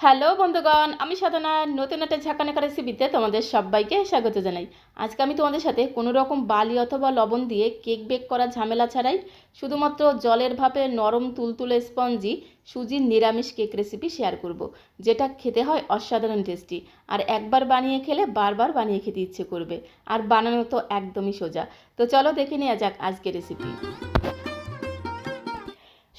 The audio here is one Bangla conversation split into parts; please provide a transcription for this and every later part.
হ্যালো বন্ধুগণ, আমি সাধনা, নতুন একটা ঝাঁকানাকা রেসিপিতে তোমাদের সবাইকে স্বাগত জানাই। আজকে আমি তোমাদের সাথে কোনো রকম বালি অথবা লবণ দিয়ে কেক বেক করা ঝামেলা ছাড়াই শুধুমাত্র জলের ভাপে নরম তুলতুলে স্পঞ্জি, সুজির নিরামিষ কেক রেসিপি শেয়ার করব, যেটা খেতে হয় অসাধারণ টেস্টি আর একবার বানিয়ে খেলে বারবার বানিয়ে খেতে ইচ্ছে করবে, আর বানানো তো একদমই সোজা। তো চলো দেখে নেওয়া যাক আজকে রেসিপি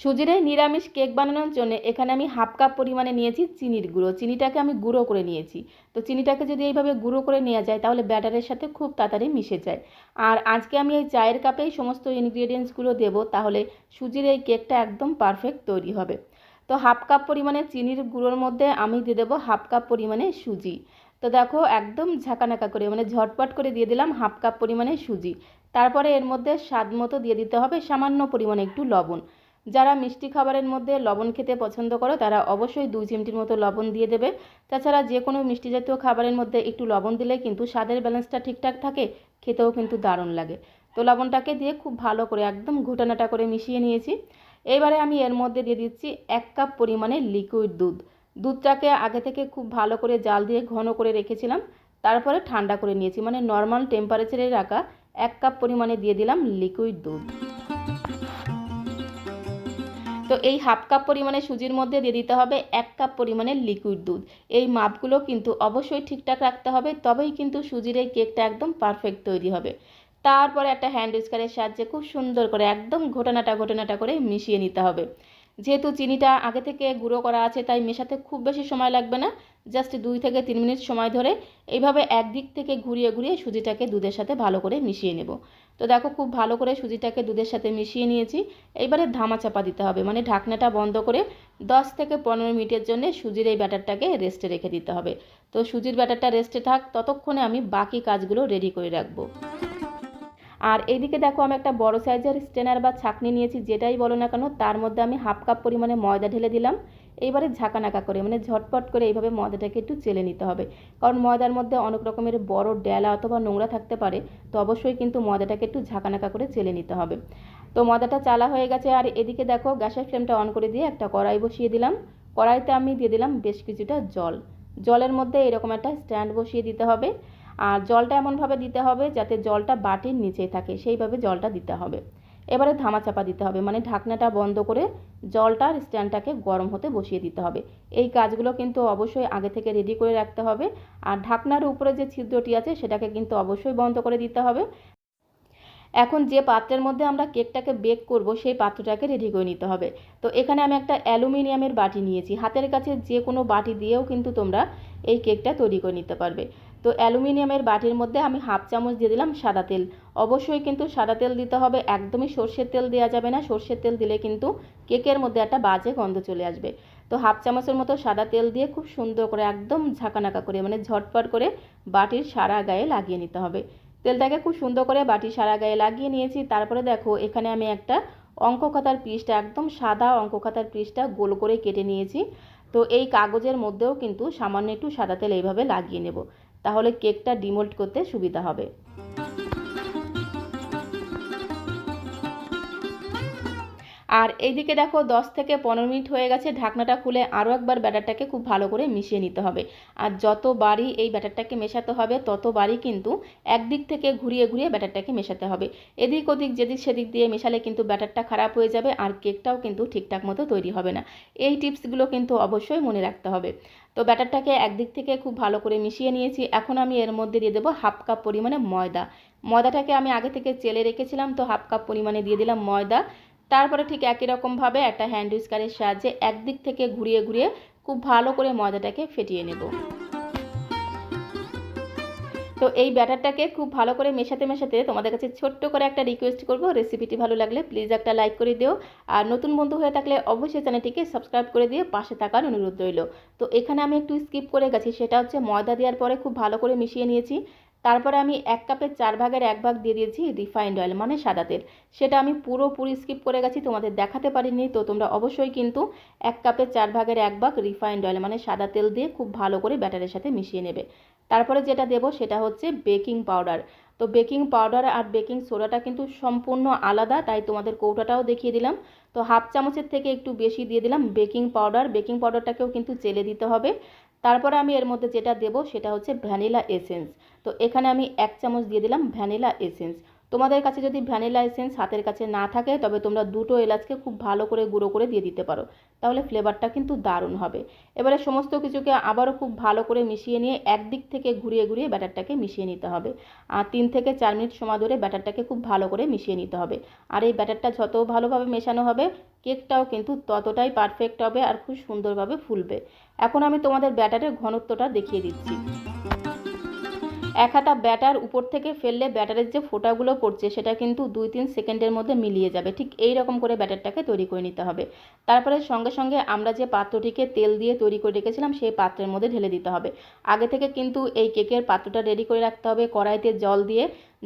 সুজির নিরামিষ কেক বানানোর জন্য এখানে আমি হাফ কাপ পরিমাণে নিয়েছি চিনির গুঁড়ো। চিনিটাকে আমি গুঁড়ো করে নিয়েছি। তো চিনিটাকে যদি এইভাবে গুঁড়ো করে নেওয়া যায়, তাহলে ব্যাটারের সাথে খুব তাড়াতাড়ি মিশে যায়। আর আজকে আমি এই চায়ের কাপেই সমস্ত ইনগ্রিডিয়েন্টসগুলো দেবো, তাহলে সুজির এই কেকটা একদম পারফেক্ট তৈরি হবে। তো হাফ কাপ পরিমাণে চিনির গুঁড়োর মধ্যে আমি দিয়ে দেবো হাফ কাপ পরিমাণে সুজি। তো দেখো একদম ঝাঁকানাকা করে মানে ঝটপট করে দিয়ে দিলাম হাফ কাপ পরিমাণে সুজি। তারপরে এর মধ্যে স্বাদ মতো দিয়ে দিতে হবে সামান্য পরিমাণে একটু লবণ। যারা মিষ্টি খাবারের মধ্যে লবণ খেতে পছন্দ করো, তারা অবশ্যই দুই চিমটির মতো লবণ দিয়ে দেবে। তাছাড়া যে কোনো মিষ্টি জাতীয় খাবারের মধ্যে একটু লবণ দিলে কিন্তু স্বাদের ব্যালেন্সটা ঠিকঠাক থাকে, খেতেও কিন্তু দারুণ লাগে। তো লবণটাকে দিয়ে খুব ভালো করে একদম ঘুটানাটা করে মিশিয়ে নিয়েছি। এবারে আমি এর মধ্যে দিয়ে দিচ্ছি এক কাপ পরিমাণে লিকুইড দুধ। দুধটাকে আগে থেকে খুব ভালো করে জাল দিয়ে ঘন করে রেখেছিলাম, তারপরে ঠান্ডা করে নিয়েছি। মানে নর্মাল টেম্পারেচারে রাখা এক কাপ পরিমাণে দিয়ে দিলাম লিকুইড দুধ। তো এই হাফ কাপ পরিমাণে সুজির মধ্যে দিয়ে দিতে হবে এক কাপ পরিমাণে লিকুইড দুধ। এই মাপগুলো কিন্তু অবশ্যই ঠিকঠাক রাখতে হবে, তবেই কিন্তু সুজির এই কেকটা একদম পারফেক্ট তৈরি হবে। তারপরে একটা হ্যান্ড স্কারের সাহায্যে খুব সুন্দর করে একদম ঘটনাটা ঘটনাটা করে মিশিয়ে নিতে হবে। যেহেতু চিনিটা আগে থেকে গুঁড়ো করা আছে, তাই মেশাতে খুব বেশি সময় লাগবে না। জাস্ট দুই থেকে তিন মিনিট সময় ধরে এইভাবে একদিক থেকে ঘুরিয়ে ঘুরিয়ে সুজিটাকে দুধের সাথে ভালো করে মিশিয়ে নেব। তো দেখো খুব ভালো করে সুজিটাকে দুধের সাথে মিশিয়ে নিয়েছি। এইবারে ধামা চাপা দিতে হবে মানে ঢাকনাটা বন্ধ করে দশ থেকে পনেরো মিনিটের জন্য সুজির এই ব্যাটারটাকে রেস্টে রেখে দিতে হবে। তো সুজির ব্যাটারটা রেস্টে থাক, ততক্ষণে আমি বাকি কাজগুলো রেডি করে রাখব। আর এইদিকে দেখো আমি একটা বড় সাইজের স্টেনার বা ছাকনি নিয়েছি, যেটাই বলো না কেন, তার মধ্যে আমি হাফ কাপ পরিমাণে ময়দা ঢেলে দিলাম। এইবারে ঝাঁকানাকা করে মানে ঝটপট করে এইভাবে ময়দাটাকে একটু চেলে নিতে হবে। কারণ ময়দার মধ্যে অনেক রকমের বড় ডেলা অথবা নোংরা থাকতে পারে, তো অবশ্যই কিন্তু ময়দাটাকে একটু ঝাঁকানাকা করে চেলে নিতে হবে। তো ময়দাটা চালা হয়ে গেছে, আর এদিকে দেখো গ্যাসের ফ্লেমটা অন করে দিয়ে একটা কড়াই বসিয়ে দিলাম। কড়াইতে আমি দিয়ে দিলাম বেশ কিছুটা জল। জলের মধ্যে এরকম একটা স্ট্যান্ড বসিয়ে দিতে হবে। আর জলটা এমনভাবে দিতে হবে যাতে জলটা বাটির নিচেই থাকে, সেইভাবে জলটা দিতে হবে। এবারে ধামা চাপা দিতে হবে মানে ঢাকনাটা বন্ধ করে জলটার স্ট্যান্ডটাকে গরম হতে বসিয়ে দিতে হবে। এই কাজগুলো কিন্তু অবশ্যই আগে থেকে রেডি করে রাখতে হবে। আর ঢাকনার উপরে যে ছিদ্রটি আছে, সেটাকে কিন্তু অবশ্যই বন্ধ করে দিতে হবে। এখন যে পাত্রের মধ্যে আমরা কেকটাকে বেক করব, সেই পাত্রটাকে রেডি করে নিতে হবে। তো এখানে আমি একটা অ্যালুমিনিয়ামের বাটি নিয়েছি। হাতের কাছে যে কোনো বাটি দিয়েও কিন্তু তোমরা এই কেকটা তৈরি করে নিতে পারবে। তো অ্যালুমিনিয়ামের বাটির মধ্যে আমি হাফ চামচ দিয়ে দিলাম সাদা তেল। অবশ্যই কিন্তু সাদা তেল দিতে হবে, একদমই সর্ষের তেল দেওয়া যাবে না। সর্ষের তেল দিলে কিন্তু কেকের মধ্যে একটা বাজে গন্ধ চলে আসবে। তো হাফ চামচের মতো সাদা তেল দিয়ে খুব সুন্দর করে একদম ঝাঁকানাকা করে মানে ঝটপট করে বাটির সারা গায়ে লাগিয়ে নিতে হবে। তেলটাকে খুব সুন্দর করে বাটি সারা গায়ে লাগিয়ে নিয়েছি। তারপরে দেখো, এখানে আমি একটা অঙ্ক খাতার পিসটা, একদম সাদা অঙ্ক খাতার পিসটা গোল করে কেটে নিয়েছি। তো এই কাগজের মধ্যেও কিন্তু সামান্য একটু সাদা তেল এইভাবে লাগিয়ে নেব। তাহলে কেকটা ডিমোল্ট করতে সুবিধা হবে। আর এইদিকে দেখো দশ থেকে পনেরো মিনিট হয়ে গেছে, ঢাকনাটা খুলে আরও একবার ব্যাটারটাকে খুব ভালো করে মিশিয়ে নিতে হবে। আর যতবারই এই ব্যাটারটাকে মেশাতে হবে ততবারই কিন্তু একদিক থেকে ঘুরিয়ে ঘুরিয়ে ব্যাটারটাকে মেশাতে হবে। এদিক ওদিক, যেদিক সেদিক দিয়ে মেশালে কিন্তু ব্যাটারটা খারাপ হয়ে যাবে আর কেকটাও কিন্তু ঠিকঠাক মতো তৈরি হবে না। এই টিপসগুলো কিন্তু অবশ্যই মনে রাখতে হবে। তো ব্যাটারটাকে একদিক থেকে খুব ভালো করে মিশিয়ে নিয়েছি। এখন আমি এর মধ্যে দিয়ে দেবো হাফ কাপ পরিমাণে ময়দা। ময়দাটাকে আমি আগে থেকে চেলে রেখেছিলাম, তো হাফ কাপ পরিমাণে দিয়ে দিলাম ময়দা। তারপরে ঠিক একই রকমভাবে একটা হ্যান্ড উইস্কারের সাহায্যে একদিক থেকে ঘুরিয়ে ঘুরিয়ে খুব ভালো করে ময়দাটাকে ফেটিয়ে নেব। তো এই ব্যাটারটাকে খুব ভালো করে মেশাতে মেশাতে তোমাদের কাছে ছোট্ট করে একটা রিকোয়েস্ট করব। রেসিপিটি ভালো লাগলে প্লিজ একটা লাইক করে দিও। আর নতুন বন্ধু হয়ে থাকলে অবশ্যই চ্যানেলটিকে সাবস্ক্রাইব করে দিয়ে পাশে থাকার অনুরোধ রইল। তো এখানে আমি একটু স্কিপ করে গেছি। সেটা হচ্ছে ময়দা দেওয়ার পরে খুব ভালো করে মিশিয়ে নিয়েছি। তারপরে আমি এক কাপের চার ভাগের এক ভাগ দিয়ে দিয়েছি রিফাইন্ড অয়েল মানে সাদা তেল। সেটা আমি পুরোপুরি স্কিপ করে গেছি, তোমাদের দেখাতে পারিনি, তো তোমরা অবশ্যই কিন্তু এক কাপের চার ভাগের এক ভাগ রিফাইন্ড অয়েল মানে সাদা তেল দিয়ে খুব ভালো করে ব্যাটারের সাথে মিশিয়ে নেবে। তারপরে যেটা দেবো সেটা হচ্ছে বেকিং পাউডার তো বেকিং পাউডার আর বেকিং সোডাটা কিন্তু সম্পূর্ণ আলাদা, তাই তোমাদের কৌটাটাও দেখিয়ে দিলাম। তো হাফ চামচের থেকে একটু বেশি দিয়ে দিলাম বেকিং পাউডার বেকিং পাউডারটাকেও কিন্তু চেলে দিতে হবে। তারপরে আমি এর মধ্যে যেটা দেব সেটা হচ্ছে ভ্যানিলা এসেন্স। তো এখানে আমি এক চামচ দিয়ে দিলাম ভ্যানিলা এসেন্স। তোমাদের কাছে যদি ভ্যানিলা এসেন্স হাতের কাছে না থাকে, তবে তোমরা দুটো এলাচকে খুব ভালো করে গুঁড়ো করে দিয়ে দিতে পারো। তাহলে ফ্লেভারটা কিন্তু দারুণ হবে। এবারে সমস্ত কিছুকে আবারও খুব ভালো করে মিশিয়ে নিয়ে একদিক থেকে ঘুরিয়ে ঘুরিয়ে ব্যাটারটাকে মিশিয়ে নিতে হবে। আর তিন থেকে চার মিনিট সময় ধরে ব্যাটারটাকে খুব ভালো করে মিশিয়ে নিতে হবে। আর এই ব্যাটারটা যত ভালোভাবে মেশানো হবে, কেকটাও কিন্তু ততটাই পারফেক্ট হবে আর খুব সুন্দরভাবে ফুলবে। এখন আমি তোমাদের ব্যাটারের ঘনত্বটা দেখিয়ে দিচ্ছি। এক হাতা ব্যাটার উপর থেকে ফেললে ব্যাটারের যে ফোটাগুলো পড়ছে, সেটা কিন্তু দুই তিন সেকেন্ডের মধ্যে মিলিয়ে যাবে। ঠিক এই রকম করে ব্যাটারটাকে তৈরি করে নিতে হবে। তারপরে সঙ্গে সঙ্গে আমরা যে পাত্রটিকে তেল দিয়ে তৈরি করে রেখেছিলাম, সেই পাত্রের মধ্যে ঢেলে দিতে হবে। আগে থেকে কিন্তু এই কেকের পাত্রটা রেডি করে রাখতে হবে। কড়াইতে জল দিয়ে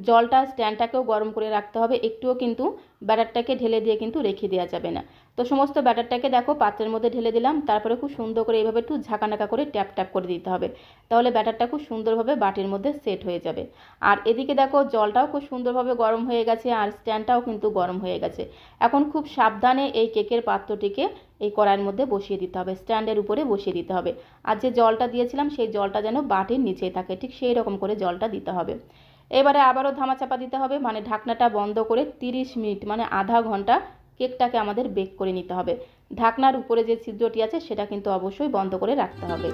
জলটা স্ট্যান্ডটাকেও গরম করে রাখতে হবে। একটুও কিন্তু ব্যাটারটাকে ঢেলে দিয়ে কিন্তু রেখে দেওয়া যাবে না। তো সমস্ত ব্যাটারটাকে দেখো, পাত্রের মধ্যে ঢেলে দিলাম। তারপরে খুব সুন্দর করে এইভাবে একটু ঝাঁকানাকা করে ট্যাপ ট্যাপ করে দিতে হবে। তাহলে ব্যাটারটা খুব সুন্দরভাবে বাটির মধ্যে সেট হয়ে যাবে। আর এদিকে দেখো, জলটাও খুব সুন্দরভাবে গরম হয়ে গেছে আর স্ট্যান্ডটাও কিন্তু গরম হয়ে গেছে। এখন খুব সাবধানে এই কেকের পাত্রটিকে এই কড়াইয়ের মধ্যে বসিয়ে দিতে হবে। স্ট্যান্ডের উপরে বসিয়ে দিতে হবে। আর যে জলটা দিয়েছিলাম, সেই জলটা যেন বাটির নিচেই থাকে। ঠিক সেই রকম করে জলটা দিতে হবে। এবারে আবারও ধামাচাপা দিতে হবে মানে ঢাকনাটা বন্ধ করে তিরিশ মিনিট মানে আধা ঘণ্টা কেকটাকে আমাদের বেক করে নিতে হবে। ঢাকনার উপরে যে ছিদ্রটি আছে, সেটা কিন্তু অবশ্যই বন্ধ করে রাখতে হবে।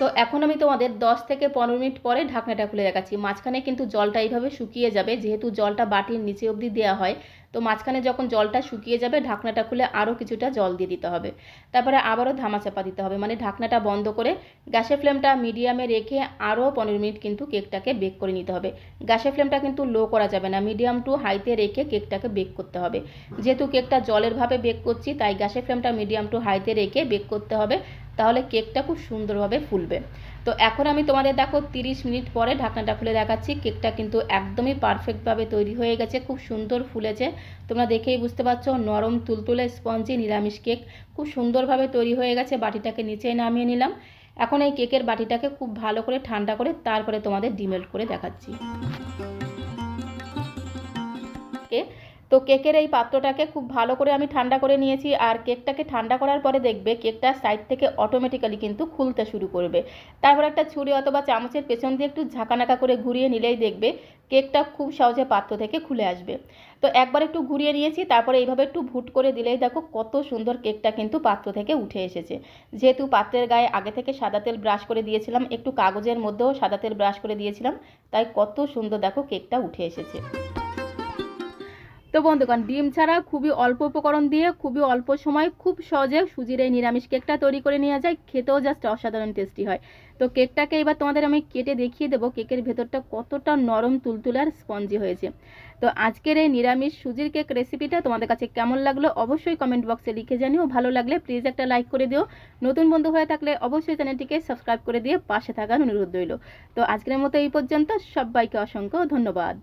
তো এখন আমি তোমাদের 10 থেকে পনেরো মিনিট পরে ঢাকনাটা খুলে দেখাচ্ছি। মাঝখানে কিন্তু জলটা এইভাবে শুকিয়ে যাবে, যেহেতু জলটা বাটির নিচে অবধি দেওয়া হয় তো মাঝখানে যখন জলটা শুকিয়ে যাবে, ঢাকনাটা খুলে আরও কিছুটা জল দিয়ে দিতে হবে। তারপরে আবারও ধামাচাপা দিতে হবে মানে ঢাকনাটা বন্ধ করে গ্যাসের ফ্লেমটা মিডিয়ামে রেখে আরও পনেরো মিনিট কিন্তু কেকটাকে বেক করে নিতে হবে। গ্যাসের ফ্লেমটা কিন্তু লো করা যাবে না, মিডিয়াম টু হাইতে রেখে কেকটাকে বেক করতে হবে। যেহেতু কেকটা জলের ভাবে বেক করছি, তাই গ্যাসের ফ্লেমটা মিডিয়াম টু হাইতে রেখে বেক করতে হবে, তাহলে কেকটা খুব সুন্দরভাবে ফুলবে। তো এখন আমি তোমাদের দেখো 30 মিনিট পরে ঢাকনাটা খুলে দেখাচ্ছি। কেকটা কিন্তু একদমই পারফেক্টভাবে তৈরি হয়ে গেছে, খুব সুন্দর ফুলেছে। তোমরা দেখেই বুঝতে পারছ, নরম তুলতুলে স্পঞ্জি নিরামিষ কেক। খুব সুন্দরভাবে তৈরি হয়ে গেছে, বাটিটাকে নিচেই নামিয়ে নিলাম। এখন এই কেকের বাটিটাকে খুব ভালো করে ঠান্ডা করে তারপরে তোমাদের ডিমেল্ট করে দেখাচ্ছি। তো কেকের এই পাত্রটাকে খুব ভালো করে আমি ঠান্ডা করে নিয়েছি আর কেকটাকে ঠান্ডা করার পরে দেখবে কেকটা সাইড থেকে অটোমেটিক্যালি কিন্তু খুলতে শুরু করবে। তারপর একটা ছুরি অথবা চামচের পেছন দিয়ে একটু ঝাঁকানাকা করে ঘুরিয়ে নিলেই দেখবে কেকটা খুব সহজে পাত্র থেকে খুলে আসবে। তো একবার একটু ঘুরিয়ে নিয়েছি, তারপরে এইভাবে একটু ভুট করে দিলেই দেখো কত সুন্দর কেকটা কিন্তু পাত্র থেকে উঠে এসেছে। যেহেতু পাত্রের গায়ে আগে থেকে সাদা তেল ব্রাশ করে দিয়েছিলাম, একটু কাগজের মধ্যেও সাদা তেল ব্রাশ করে দিয়েছিলাম, তাই কত সুন্দর দেখো কেকটা উঠে এসেছে। তো বন্ধুগণ, ডিম ছাড়া খুবই অল্প উপকরণ দিয়ে খুবই অল্প সময় খুব সহজে সুজির এই নিরামিষ কেকটা তৈরি করে নেওয়া যায়। খেতেও জাস্ট অসাধারণ টেস্টি হয়। তো কেকটাকে এবার তোমাদের আমি কেটে দেখিয়ে দেবো, কেকের ভেতরটা কতটা নরম, তুলতুলে আর স্পঞ্জি হয়েছে। তো আজকের এই নিরামিষ সুজির কেক রেসিপিটা তোমাদের কাছে কেমন লাগল অবশ্যই কমেন্ট বক্সে লিখে জানিও। ভালো লাগলে প্লিজ একটা লাইক করে দিও। নতুন বন্ধু হয়ে থাকলে অবশ্যই চ্যানেলটিকে সাবস্ক্রাইব করে দিয়ে পাশে থাকার অনুরোধ রইল। তো আজকের মতো এই পর্যন্ত, সবাইকে অসংখ্য ধন্যবাদ।